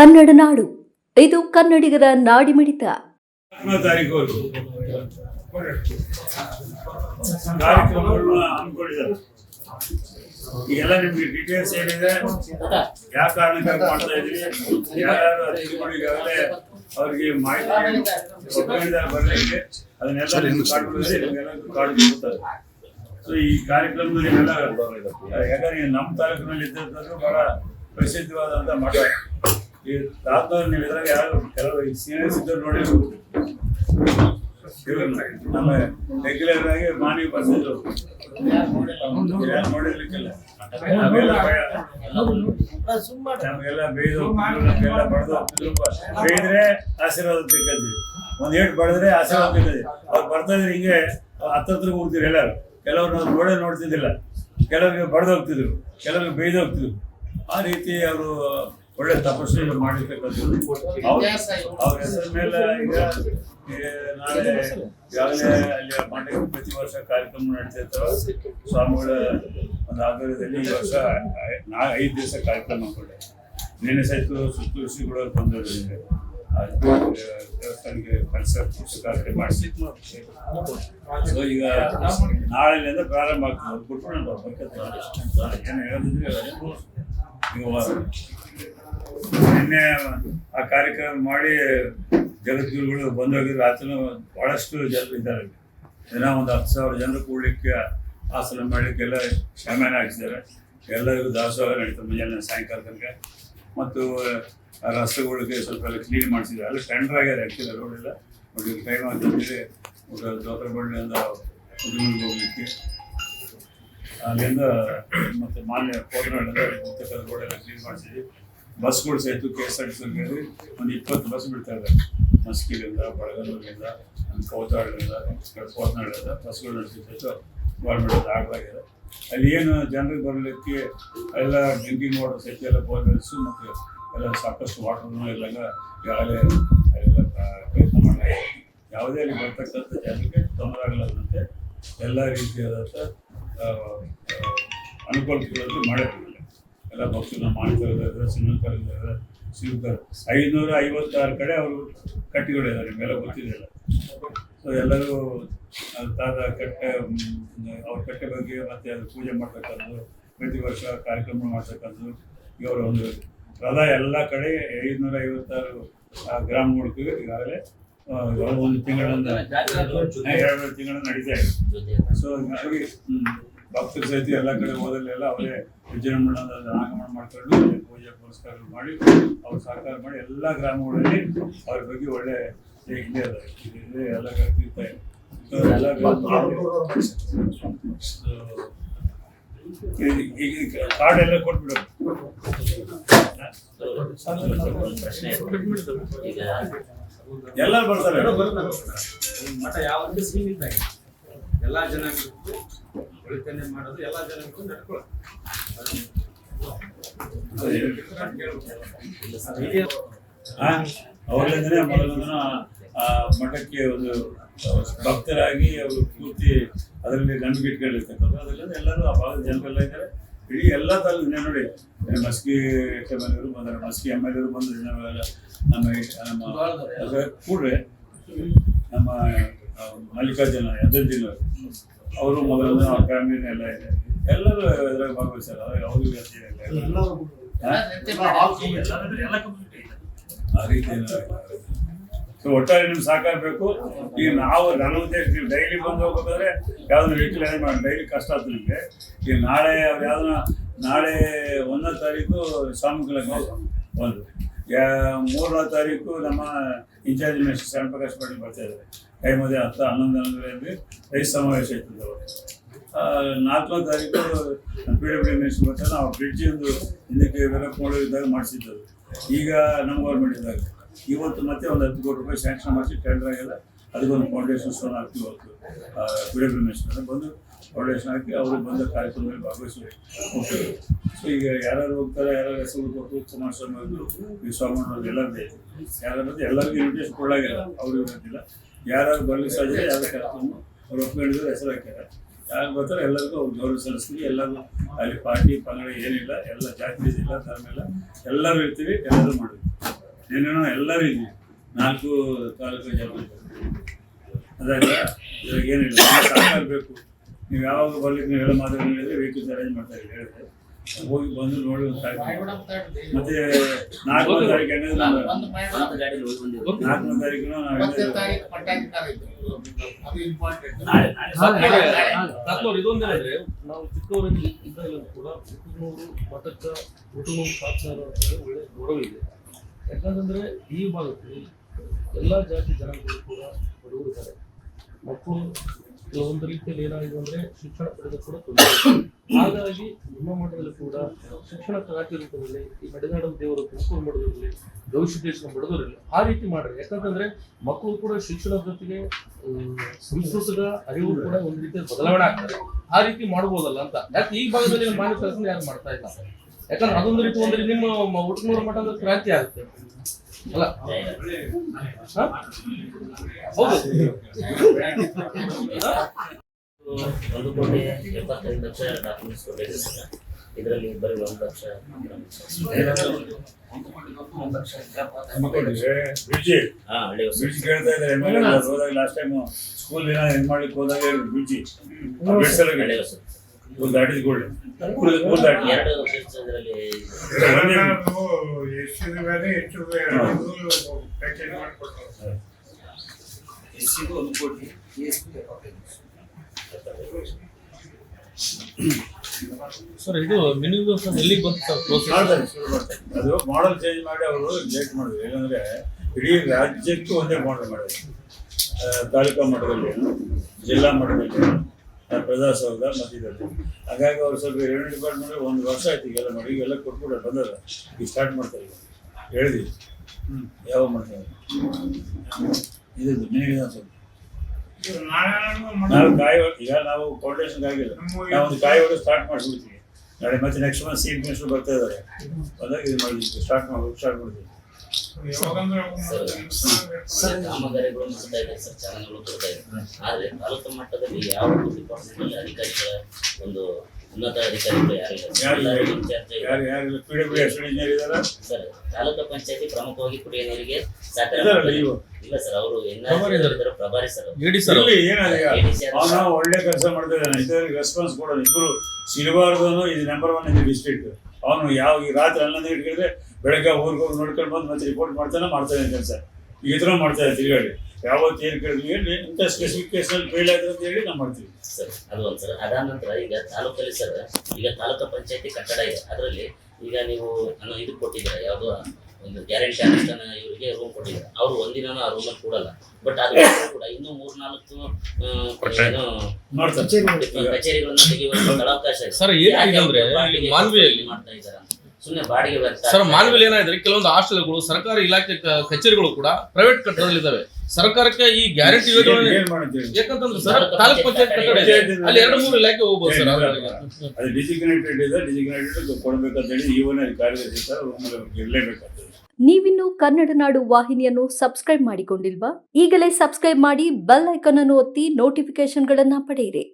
ಕನ್ನಡ ನಾಡು. ಇದು ಕನ್ನಡಿಗರ ನಾಡಿಮಿಡಿತ ಈಗೆಲ್ಲ ನಿಮ್ಗೆ ಡೀಟೇಲ್ಸ್ ಏನಿದೆ? ಯಾವ ಕಾರಣಕ್ಕಾಗಿ ಮಾಡ್ತಾ ಇದ್ವಿ ಯಾರ್ಯಾರು ಅತಿಥಿಗಳಿಗಾಗಲೇ ಅವ್ರಿಗೆ ಮಾಹಿತಿ ಸಿಬ್ಬಂದಿದ್ದಾರೆ ಬರಲಿಕ್ಕೆ. ಅದನ್ನೆಲ್ಲ ನಿಮ್ಗೆ ಕಾಡ್ಬಿಡಿದ್ರೆ ನಿಮ್ಗೆಲ್ಲ ಕಾರ್ಡ್ ಕೊಡ್ತಾರೆ ಸೊ ಈ ಕಾರ್ಯಕ್ರಮದಲ್ಲಿ ನಿಮ್ಮೆಲ್ಲ ಯಾಕಂದ್ರೆ ನಮ್ಮ ತಾಲೂಕಿನಲ್ಲಿ ಇದ್ದಂಥದ್ದು ಬಹಳ ಪ್ರಸಿದ್ಧವಾದಂಥ ಮಠ. ಈ ಇದ್ರಾಗ ಯಾರು ಕೆಲವರು ಇದ್ದವ್ರು ಬೇಯ್ದು ನಮಗೆಲ್ಲ ಆಶೀರ್ವಾದ ತೆಗೆದ್ವಿ ಒಂದ್ ಏಟ್ ಬಡಿದ್ರೆ ಆಶೀರ್ವಾದ ಅವ್ರು ಬರ್ತಾ ಇದ್ರೆ ಹಿಂಗೆ ಹತ್ತತ್ರ ಹೋಗ್ತಿದ್ರು ಎಲ್ಲರೂ. ಕೆಲವ್ರು ನಾವು ನೋಡೇ ನೋಡ್ತಿದ್ದಿಲ್ಲ. ಕೆಲವ್ರಿಗೆ ಬಡ್ದೋಗ್ತಿದ್ರು ಬೈದೋಗ್ತಿದ್ರು ಬೇಯ್ದು ಹೋಗ್ತಿದ್ರು. ಆ ರೀತಿ ಅವರು ಒಳ್ಳೆ ತಪಸ್ಸು ಮಾಡಿರ್ತಕ್ಕಂಥದ್ದು ಅವ್ರ ಅವ್ರ ಹೆಸರ ಮೇಲೆ ಈಗ ನಾಳೆ ಈಗಾಗಲೇ ಅಲ್ಲಿ ಮಂಡ್ಯ ಪ್ರತಿ ವರ್ಷ ಕಾರ್ಯಕ್ರಮ ನಡೀತಿರ್ತಾವ ಸ್ವಾಮಿಗಳ ಒಂದು ಆಧಾರದಲ್ಲಿ ಈ ವರ್ಷ ನಾ ಐದು ದಿವಸ ಕಾರ್ಯಕ್ರಮ ಹಾಕೊಂಡೆ ನಿನ್ನೆ ಸಹಿತ ಬಂದಿದ್ದಾರೆ ಆ, ದೇವಸ್ಥಾನಕ್ಕೆ ಕಾರ್ಯಕ್ರಮ ಮಾಡಿಸಿ. ಸೊ ಈಗ ನಾಳೆಯಿಂದ ಪ್ರಾರಂಭ ಆಗ್ತದೆ. ಅದು ಕೊಟ್ಟು ನಾನು ಬರ್ಬೇಕು ಏನು ಹೇಳಿದ್ರೆ ಈಗ ವ- ನಿನ್ನೆ ಆ ಕಾರ್ಯಕ್ರಮ ಮಾಡಿ ಜಗದ್ಗುರುಗಳು ಬಂದೋಗಿದ್ರು ಆತನು ಬಹಳಷ್ಟು ಜನರು ಇದ್ದಾರೆ. ದಿನ ಒಂದು ಹತ್ತು ಸಾವಿರ ಜನರು ಕೂಡಲಿಕ್ಕೆ ಆಸನ ಮಾಡಲಿಕ್ಕೆಲ್ಲ ಶಾಮ್ಯಾನ ಹಾಕಿದ್ದಾರೆ ಎಲ್ಲರಿಗೂ ದಾಸೋಹ ನಡೀತದೆ ಮುಂಜಾನೆ ಸಾಯಂಕಾಲ ತನಕ ಮತ್ತು ರಸ್ತೆಗಳಿಗೆ ಸ್ವಲ್ಪ ಎಲ್ಲ ಕ್ಲೀನ್ ಮಾಡಿಸಿದ್ದಾರೆ. ಅಲ್ಲಿ ಟೆಂಡರ್ ಆ್ಯಕ್ಚುಲಿ ರೋಡ್ ಎಲ್ಲ. ಬಟ್ ಈಗ ಟೈಮ್ ಆಗ್ತಿದ್ರೆ ದೋತರಬಳ್ಳಿಯಿಂದ ಉದುರಿಗೆ ಹೋಗಲಿಕ್ಕೆ. ಅಲ್ಲಿಂದ ಮತ್ತೆ ಮಾನ್ಯ ಕೋಟನಾಡಿಂದ ರೋಡೆಲ್ಲ ಕ್ಲೀನ್ ಮಾಡಿಸಿದ್ವಿ. ಬಸ್ಗಳು ಸಹಿತ K S R T C ಒಂದು ಇಪ್ಪತ್ತು ಬಸ್ ಬಿಡ್ತಾ ಇದ್ದಾರೆ ಮಸ್ಕಿಲಿಂದ ಬಳಗಲ್ಲೂರಿಂದ ಕೋತಾಡಿನಿಂದ ಕೋತ್ನಾಡಿಂದ ಬಸ್ಗಳು ನಡೆಸಿದ್ದು ಗೌರ್ಮೆಂಟ್ ಆಗಲಾಗಿದೆ ಅಲ್ಲಿ ಏನು ಜನರಿಗೆ ಬರಲಿಕ್ಕೆ ಎಲ್ಲ ಡ್ರಿಂಕಿಂಗ್ ವಾಟರ್ ಸಹಿತ ಎಲ್ಲ ಬೋರ್ವೆಲ್ಸು ಮತ್ತು ಎಲ್ಲ ಸಾಕಷ್ಟು ವಾಟರ್ನು ಎಲ್ಲ ಈಗಾಗಲೇ ಎಲ್ಲ ಪ್ರಯತ್ನ ಮಾಡಲಾಗಿದೆ ಯಾವುದೇ ಅಲ್ಲಿ ಬರ್ತಕ್ಕಂಥ ಜನರಿಗೆ ತೊಂದರೆ ಆಗಲಾರದಂತೆ ಎಲ್ಲ ರೀತಿಯಾದಂಥ ಆ, ಆ, ಎಲ್ಲ ಭಕ್ತರನ್ನ ಮಾನಿತರಿದ್ದಾರೆ ಸಿನಿಮಾಕರಿದ್ದಾರೆ ಶಿವಕರ್ ಐನೂರ ಐವತ್ತಾರು ಕಡೆ ಅವರು ಕಟ್ಟಿಗಳಿದ್ದಾರೆ ಮೇಲೆ ಗೊತ್ತಿರಲಿಲ್ಲ. ಸೊ ಎಲ್ಲರೂ ತಾದ ಕಟ್ಟೆ ಅವ್ರ ಕಟ್ಟೆ ಬಗ್ಗೆ ಮತ್ತೆ ಅದು ಪೂಜೆ ಮಾಡ್ತಕ್ಕಂಥದ್ದು ಪ್ರತಿ ವರ್ಷ ಕಾರ್ಯಕ್ರಮ ಮಾಡ್ತಕ್ಕಂಥದ್ದು ಇವರ ಒಂದು ರಥ ಎಲ್ಲ ಕಡೆ ಐದುನೂರ ಐವತ್ತಾರು ಗ್ರಾಮ ಗ್ರಾಮಗಳಿಗೆ ಈಗಾಗಲೇ ಒಂದು ತಿಂಗಳಿಂದ ಎರಡು ತಿಂಗಳ ನಡೀತಾ ಇದೆ. ಸೊ ಹೀಗಾಗಿ ಭಕ್ತರು ಸಹಿತ ಎಲ್ಲ ಕಡೆ ಹೋದಲ್ಲೆಲ್ಲ ಅವರೇ ವಿಜೃಂಭಣೆಯಿಂದ ಆಗಮನ ಮಾಡ್ಕೊಂಡು ಪೂಜೆ ಪುರಸ್ಕಾರಗಳು ಮಾಡಿ ಅವ್ರು ಸಹಕಾರ ಮಾಡಿ ಎಲ್ಲ ಗ್ರಾಮಗಳಲ್ಲಿ ಅವ್ರ ಬಗ್ಗೆ ಒಳ್ಳೆ ಅದ ಇದೆ ಎಲ್ಲ ಕಡೆ ಎಲ್ಲ ಈಗ ಕಾರ್ಡ್ ಎಲ್ಲ ಕೊಟ್ಬಿಡು. ಎಲ್ಲರೂ ಬರ್ತಾರೆ. ಮಠ ಯಾವ ಎಲ್ಲಾ ಜನಾಂಗಕ್ಕೂ ಒಳಿತನೆ ಮಾಡೋದು ಎಲ್ಲ ಜನಕ್ಕೂ ನಡ್ಕೊಳ್ಳೋದು. ಮಠಕ್ಕೆ ಒಂದು ಭಕ್ತರಾಗಿ ಅವರು ಪೂರ್ತಿ ಅದರಲ್ಲಿ ನಂಬಿಕೆ ಇಟ್ಕೊಂಡಿರ್ತಕ್ಕಂಥ ಅದರಿಂದ ಎಲ್ಲರೂ ಆ ಭಾಗದ ಜನರೆಲ್ಲ ಇದ್ದಾರೆ. ಇಡೀ ಎಲ್ಲ ತಾಲೂಕು ನೋಡಿ. ಮಸ್ಕಿ ಎಂ ಎಲ್ ಎರು ಬಂದರೆ ಮಸ್ಕಿ ಎಂ ಎಲ್ ಎರು ಬಂದು ನಾವೆಲ್ಲ ನಮ್ಮ ನಮ್ಮ ಕೂಡ್ರೆ ನಮ್ಮ ಮಲ್ಲಿಕಾರ್ಜುನ ಯದ್ದಿನ ಅವರು ಮೊದಲ ಅವ್ರ ಫ್ಯಾಮಿಲಿನ ಎಲ್ಲ ಇದೆ. ಎಲ್ಲರೂ ಇದ್ರಾಗ ಭಾಗವಹಿಸಲ್ಲ ಅವ್ರಿಗೆ. ಆ ರೀತಿ ಸೊ ಒಟ್ಟಾರೆ ನಿಮ್ಗೆ ಸಾಕಾಗಬೇಕು. ಬೇಕು ಈಗ ನಾವು ನನ್ನ ಉದ್ದೇಶ ನೀವು ಡೈಲಿ ಬಂದು ಹೋಗ್ಬೇಕಾದ್ರೆ ಯಾವ್ದು ವೆಹಿಕಲ್ ಏನ್ ಮಾಡಿ. ಡೈಲಿ ಕಷ್ಟ ಆಗ್ತದೆ ನಿಮಗೆ. ಈಗ ನಾಳೆ ಅವ್ರು ಯಾವ್ದನ್ನ ನಾಳೆ ಒಂದನೇ ತಾರೀಕು ಸ್ವಾಮಿಗಳಿಗೆ ಒಂದು. ಯಾ ಮೂರನೇ ತಾರೀಕು ನಮ್ಮ in charge minister Shyam Prakash Patil ಬರ್ತಾ ಇದ್ದಾರೆ. ಕೈ ಮದುವೆ ಹತ್ತು, ಹನ್ನೊಂದು ಹನ್ನೊಂದರಲ್ಲಿ ರೈತ ಸಮಾವೇಶ ಇತ್ತು ನಾಲ್ಕನೇ ತಾರೀಕು ಪಿ ಡಬ್ಲ್ಯೂ ಮಿನಿಸ್ಟರ್ ಬರ್ತಾರೆ, ನಾವು ಬ್ರಿಡ್ಜ್ ಒಂದು ಹಿಂದಕ್ಕೆ ಡೆವಲಪ್ ಮಾಡೋ ಇದ್ದಾಗ ಮಾಡಿಸಿದ್ದದು ಈಗ ನಮ್ಮ ಗೌರ್ಮೆಂಟ್ ಇದ್ದಾಗ. ಇವತ್ತು ಮತ್ತೆ ಒಂದು ಹತ್ತು ಕೋಟಿ ರೂಪಾಯಿ ಸ್ಯಾಂಕ್ಷನ್ ಮಾಡಿಸಿ ಟೆಂಡರ್ ಆಗಿಲ್ಲ. ಅದಕ್ಕೊಂದು ಫೌಂಡೇಶನ್ ಸ್ಟೋನ್ ಹಾಕ್ತೀವಿ ಇವತ್ತು ಪಿ ಡಬ್ಲ್ಯೂ ಮಿನಿಸ್ಟರ್ ಬಂದು ಫೌಂಡೇಶನ್ ಹಾಕಿ ಅವರು ಬಂದ ಕಾರ್ಯಕ್ರಮದಲ್ಲಿ ಭಾಗವಹಿಸಿ ಹೋಗ್ತಾರೆ ಸೊ ಈಗ ಯಾರು ಹೋಗ್ತಾರೆ ಯಾರು ಹೆಸರು ಕೊಟ್ಟು ಕುಮಾರಸ್ವಾಮಿ ಅವರು ಈ ಸ್ವಾಮಿ ಎಲ್ಲರದೇ ಯಾರು ಎಲ್ಲರಿಗೂ ಇನ್ವಿಟೇಷನ್ ಕೊಡಲಾಗಿಲ್ಲ ಅವ್ರಿಗೆ ಇರೋದಿಲ್ಲ. ಯಾರು ಬರ್ಲಿಕ್ಕೆ ಸಾಧ್ಯ ಯಾರು ಕಾರ್ಯಕ್ರಮ ಅವ್ರು ಒಪ್ಕೊಂಡಿದ್ರು ಹೆಸರು ಹಾಕ್ಯಾರ. ಯಾರು ಬರ್ತಾರೆ, ಎಲ್ಲರಿಗೂ ಅವ್ರು ಗೌರವ ಸಲ್ಲಿಸ್ತೀವಿ. ಎಲ್ಲರೂ ಅಲ್ಲಿ ಪಾರ್ಟಿ, ಪಂಗಡ ಏನಿಲ್ಲ, ಎಲ್ಲ ಜಾತಿ ಇಲ್ಲ ಧರ್ಮ ಇಲ್ಲ. ಎಲ್ಲರೂ ಇರ್ತೀವಿ, ಎಲ್ಲರೂ ಮಾಡಿದ್ವಿ ಏನೇನೋ ಎಲ್ಲರೂ ಇದ್ವಿ ನಾಲ್ಕು ತಾಲೂಕು ಜನ ಅದಾಗ ಇವಾಗ ಏನಿಲ್ಲ. ಸಾಕಾಗಬೇಕು ಬೇಕು. ನೀವು ಯಾವಾಗ ಬರ್ಲಿಕ್ಕೆ ಹೇಳೋ ಮಾತಾಡಿ ಹೇಳಿದ್ರೆ ವೆಹಿಕಲ್ಸ್ ಅರೇಂಜ್ ಮಾಡ್ತಾ ಇದ್ದೀವಿ ಹೇಳಿದ್ರೆ ಹೋಗಿ ಬಂದು ನೋಡಿ ಒಂದು ತಾರೀಕು ಮತ್ತೆ ನಾಲ್ಕನೇ ತಾರೀಕು ನಾಲ್ಕು ನಾಲ್ಕನೇ ತಾರೀಕು ನಾವು ಇದೊಂದೇನಂದ್ರೆ ನಾವು ಚಿಕ್ಕವರಲ್ಲಿ ಇದ್ದಾಗಲೂ ಕೂಡ ಹುಟ್ಟುನೂರು ಮಠಕ್ಕ ಹುಟ್ಟುನೂರು ಸಾಕ್ಷರ ಅಂತ ಹೇಳಿ ಒಳ್ಳೆ ಗೌರವ ಇದೆ. ಯಾಕಂತಂದ್ರೆ ಈ ಭಾಗದಲ್ಲಿ ಎಲ್ಲ ಜಾತಿ ಜನಗಳು ಕೂಡ ಬರುವುದಾರೆ ಮಕ್ಕಳು ಕೆಲವೊಂದು ರೀತಿಯಲ್ಲಿ ಏನಾಗಿದೆ ಅಂದ್ರೆ ಶಿಕ್ಷಣ ಪಡೆದ ಕೂಡ ತೊಂದರೆ ಹಾಗಾಗಿ ನಿಮ್ಮ ಮಠದಲ್ಲಿ ಕೂಡ ಶಿಕ್ಷಣ ರೂಪದಲ್ಲಿ ಈ ನಡೆದಾಡುವ ದೇವರು ಮಾಡೋದಿರಲಿ ಮಠದಲ್ಲಿ ಗವಿಸಿದ್ದೇಶ್ವರ ಮಾಡೋದಿರಲಿ ಆ ರೀತಿ ಮಾಡ್ರಿ. ಯಾಕಂತಂದ್ರೆ ಮಕ್ಕಳು ಕೂಡ ಶಿಕ್ಷಣದ ಜೊತೆಗೆ ಸಂಸ್ಕೃತದ ಅರಿವು ಕೂಡ ಒಂದು ರೀತಿಯ ಬದಲಾವಣೆ ಆಗ್ತದೆ. ಆ ರೀತಿ ಮಾಡ್ಬೋದಲ್ಲ ಅಂತ. ಯಾಕೆ ಈ ಭಾಗದಲ್ಲಿ ಮಾನ್ಯ ಕೆಲಸ ಯಾರು ಮಾಡ್ತಾ ಇಲ್ಲ? ಯಾಕಂದ್ರೆ ಅದೊಂದು ರೀತಿ ಒಂದು ನಿಮ್ಮ ಉಟ್ಟನೂರ ಮಠದ ಕ್ರಾಂತಿ ಆಗುತ್ತೆ. ಒಂದು ಕೋಟಿ ಎಪ್ಪತ್ತೈದು ಲಕ್ಷ ಡಾಕ್ಯುಮೆಂಟ್ಸ್ ಸರ್ ಇದರಲ್ಲಿ ಬರೀ ಒಂದು ಲಕ್ಷ ಲಾಸ್ಟ್ ಟೈಮ್ ಸ್ಕೂಲ್ ದಿನ ಹೆಂಗ್ ಮಾಡ್ಲಿಕ್ಕೆ ಹೋದಾಗ ಬ್ರಿಡ್ಜಿ ದಾಟಿ ಎರಡು ಎಷ್ಟು ಪ್ಯಾಕೇಜ್ ಮಾಡಿಕೊಡ್ತಾರೆ ಎಸ್ಸಿಗೂ ಒಂದು ಕೋಟಿ ಸರ್ ಇದು ಮಿನಿಮಮ್ ಎಲ್ಲಿಗೆ ಬಂತು ಸರ್ ಪ್ರೋಸೆಸ್ ಅದು ಮಾಡಲ್ ಚೇಂಜ್ ಮಾಡಿ ಅವರು ಲೇಟ್ ಮಾಡಿದ್ರು. ಏನಂದ್ರೆ ಇಡೀ ರಾಜ್ಯಕ್ಕೂ ಒಂದೇ ಮಾಡಲ್ ಮಾಡಿದ್ರು. ತಾಲೂಕಾ ಮಟ್ಟದಲ್ಲಿ ಜಿಲ್ಲಾ ಮಟ್ಟದಲ್ಲಿ. ಪ್ರಜಾಸೌಧ ಮಧ್ಯದಲ್ಲಿ. ಹಾಗಾಗಿ ಅವ್ರು ಸ್ವಲ್ಪ ರೆವಿನ್ಯೂ ಡಿಪಾರ್ಟ್ಮೆಂಟ್ ಒಂದು ವರ್ಷ ಆಯ್ತು ಈಗೆಲ್ಲ ಮಾಡಿ ಈಗೆಲ್ಲ ಕೊಟ್ಬಿಡ ಬಂದದ ಈಗ ಸ್ಟಾರ್ಟ್ ಮಾಡ್ತಾರೆ ಈಗ. ಹೇಳಿದ್ವಿ. ಯಾವ ಮಾಡ್ತಾರೆ? ಇದು ಸ್ವಲ್ಪ. ನಾವು ಕಾಯಿ, ಈಗ ನಾವು ಫೌಂಡೇಶನ್ ಆಗಿಲ್ಲ. ನಾವು ಒಂದು ಕಾಯಿ ಹೊಡೆದು ಸ್ಟಾರ್ಟ್ ಮಾಡಿಬಿಡ್ತೀವಿ. ನಾಳೆ ಮತ್ತೆ ನೆಕ್ಸ್ಟ್ ಮಂತ್ ಸೀಟ್ ಮಿನಿಸ್ಟರ್ ಬರ್ತಾ ಇದ್ದಾರೆ. ಅದಾಗ ಇದು ಮಾಡಿದ್ವಿ ಸ್ಟಾರ್ಟ್ ಮಾಡಿ ಸ್ಟಾರ್ಟ್ ಮಾಡ್ತೀವಿ. ಸರ್ ಕಾಮಗಾರಿಗಳು ಮಾಡ್ತಾ ಇದೆ ಸರ್ ಚಾನಲ್ಗಳು ಕೊಡ್ತಾ ಇದೆ ಆದ್ರೆ ತಾಲೂಕು ಮಟ್ಟದಲ್ಲಿ ಯಾವ ಡಿಪಾರ್ಟ್ಮೆಂಟ್ ಅಲ್ಲಿ ಅಧಿಕಾರಿಗಳ ಒಂದು ಉನ್ನತ ಅಧಿಕಾರಿಗಳು ಯಾರಿಲ್ಲ ಇನ್ಚಾರ್ಜ್ ಸರ್ ತಾಲೂಕು ಪಂಚಾಯತಿ ಪ್ರಮುಖವಾಗಿ ಕುಡಿಯುವ ನೀರಿಗೆ ಸಹಕಾರ ಇಲ್ಲ ಸರ್ ಅವರು ಪ್ರಭಾರಿ ಸರ್ ಒಳ್ಳೆ ಕೆಲಸ ಮಾಡ್ತಾ ಇದ್ದಾರೆ ರೆಸ್ಪಾನ್ಸ್ ಕೊಡೋದು. ಇಬ್ಬರು ಇದು ನಂಬರ್ ಒನ್ ಇದೆ ಡಿಸ್ಟ್ರಿಕ್ಟ್ ಅವನು ಯಾವ ಈ ರಾತ್ರಿ ಹನ್ನೊಂದು ಇಟ್ಕೊಂಡ್ರೆ ಬೆಳಗ್ಗೆ ಊರಿಗೆ ಹೋಗಿ ನೋಡ್ಕೊಂಡು ಬಂದು ಮತ್ತೆ ರಿಪೋರ್ಟ್ ಮಾಡ್ತಾನೆ ಮಾಡ್ತಾನೆ ಕೆಲಸ ಈ ಥರ ಮಾಡ್ತಾ ಇರ್ತೀವಿ ತಿರುಗಾಡಿ. ಯಾವತ್ತು ಏನು ಕೇಳಿದ್ವಿ ಹೇಳಿ ಇಂಥ ಸ್ಪೆಸಿಫಿಕ್ ಕೇಸಲ್ಲಿ ಫೇಲ್ ಆಯ್ತು ಅಂತ ಹೇಳಿ ನಾವು ಮಾಡ್ತೀವಿ. ಸರ್ ಅದು ಒಂದು ಸರ್ ಅದಾದ ನಂತರ ಈಗ ತಾಲೂಕಲ್ಲಿ ಸರ್ ಈಗ ತಾಲೂಕು ಪಂಚಾಯತಿ ಕಟ್ಟಡ ಇದೆ. ಅದರಲ್ಲಿ ಈಗ ನೀವು ನಾನು ಇದು ಕೊಟ್ಟಿದ್ದೀರಾ ಯಾವುದೋ ಒಂದು ಗ್ಯಾರಂಟಿ ಅನುಷ್ಠಾನ ಇವರಿಗೆ ರೂಮ್ ಕೊಟ್ಟಿದ್ದೀರಾ. ಅವರು ಒಂದಿನ ಆ ರೂಮಲ್ಲಿ ಕೂಡಲ್ಲ. ಬಟ್ ಅದು ಕೂಡ ಇನ್ನೂ ಮೂರ್ನಾಲ್ಕು ನಾಲ್ಕು ಏನು ಕಚೇರಿಗಳನ್ನ ತೆಗೆಯುವ ಅವಕಾಶ ಇದೆ. ಸರ್ ಮಾನ್ವಿಯಲ್ಲಿ ಮಾಡ್ತಾ ಇದ್ದಾರೆ ಸುಮ್ಮನೆ ಬಾಡಿಗೆ ವ್ಯರ್ಥ ಸರ್ ಮಾನ್ವಿಲ್ ಏನಾದ್ರೆ ಕೆಲವೊಂದು ಹಾಸ್ಟೆಲ್ಗಳು ಸರ್ಕಾರಿ ಇಲಾಖೆ ಕ- ಕಚೇರಿಗಳು ಕೂಡ ಪ್ರೈವೇಟ್ ಕಟ್ಟಡದಲ್ಲಿದ್ದಾವೆ ಸರ್ಕಾರಕ್ಕೆ ಈ ಗ್ಯಾರಂಟಿ ಯೋಜನೆ ಏನ್ ಮಾಡ್ತೀವಿ ಯಾಕಂತಂದ್ರೆ ಸರ್ ತಾಲೂಕ್ ಪಂಚಾಯತ್ ಕಟ್ಟಡ ಇದೆ. ಅಲ್ಲಿ ಎರಡು ಮೂರು ಇಲಾಖೆ ಹೋಗ್ಬೋದು ಸರ್ ಅದ್ರೊಳಗೆ. ಅದು ಡಿಸಿಗ್ನೇಟೆಡ್ ಇದೆ. ಡಿಸಿಗ್ನೇಟೆಡ್ ಕೊಡ್ಬೇಕಂತ ಹೇಳಿ ಇವನೇ ಕಾರ್ಯದರ್ಶಿ ಸರ್ ಅವ್ರಿಗೆ ಇರಲೇಬೇಕಾಗ್ತದೆ. ನೀವಿನ್ನು ಕನ್ನಡ ನಾಡು ವಾಹಿನಿಯನ್ನು ಸಬ್ಸ್ಕ್ರೈಬ್ ಮಾಡಿಕೊಂಡಿಲ್ವಾ? ಈಗಲೇ ಸಬ್ಸ್ಕ್ರೈಬ್ ಮಾಡಿ ಬೆಲ್ ಐಕಾನ್ ಅನ್ನು ಒತ್ತಿ ನೋಟಿಫಿಕೇಶನ್ಗಳನ್ನು ಪಡೆಯಿರಿ.